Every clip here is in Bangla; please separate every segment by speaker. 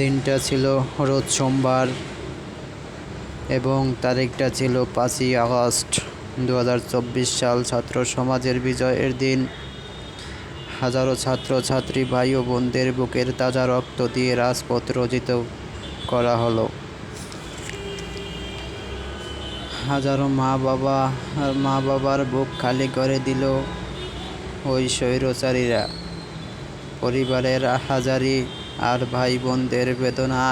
Speaker 1: দিনটা ছিল রোজ সোমবার এবং তারিখটা ছিল পাঁচই আগস্ট দু হাজার চব্বিশ সাল ছাত্র সমাজের বিজয়ের দিন। হাজারো ছাত্র ছাত্রী ভাই ও বোনদের বুকের তাজা রক্ত দিয়ে রাজপথ রচিত করা হলো। হাজারো মা বাবা আর মা বাবার বুক খালি করে দিল ওই স্বৈরচারীরা। পরিবারের হাজারি আর ভাই বোনদের বেদনা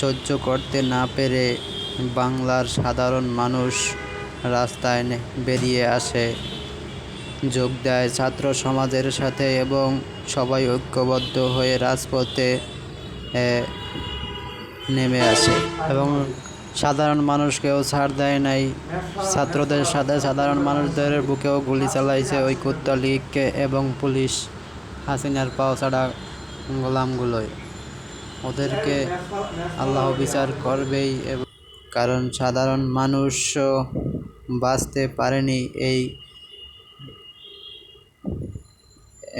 Speaker 1: সহ্য করতে না পেরে বাংলার সাধারণ মানুষ রাস্তায় বেরিয়ে আসে। যোগ দেয় ছাত্র সমাজের সাথে এবং সবাই ঐক্যবদ্ধ হয়ে রাজপথে নেমে আসে। এবং সাধারণ মানুষকেও ছাড় দেয় নাই। ছাত্রদের সাথে সাধারণ মানুষদের বুকেও গুলি চালাইছে ওই লীগকে এবং পুলিশ। হাসিনার পাও ছাড়া গোলামগুলোই। ওদেরকে আল্লাহ বিচার করবেই এবং কারণ সাধারণ মানুষও বাঁচতে পারেনি এই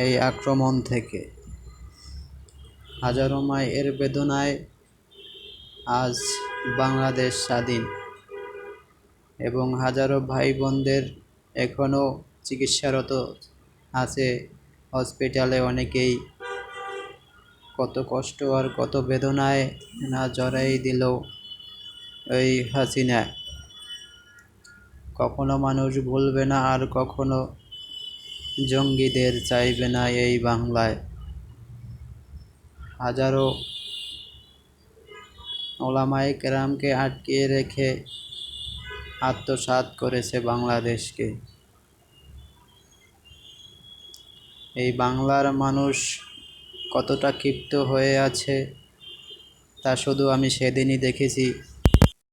Speaker 1: এই আক্রমণ থেকে। হাজারো মায়ের বেদনায় আজ বাংলাদেশ স্বাধীন এবং হাজারো ভাই বোনদের এখনও চিকিৎসারত আছে হসপিটালে অনেকেই কত কষ্ট আর কত বেদনায় না জড়াই দিল ওই হাসিনা। কখনো মানুষ ভুলবে না আর কখনো জঙ্গিদের চাইবে না এই বাংলায়। হাজারো ওলামায়ে কেরামকে আটকিয়ে রেখে আত্মসাৎ করেছে বাংলাদেশকে। এই বাংলার মানুষ কতটা ক্ষিপ্ত হয়ে আছে তা শুধু আমি সেদিনই দেখেছি।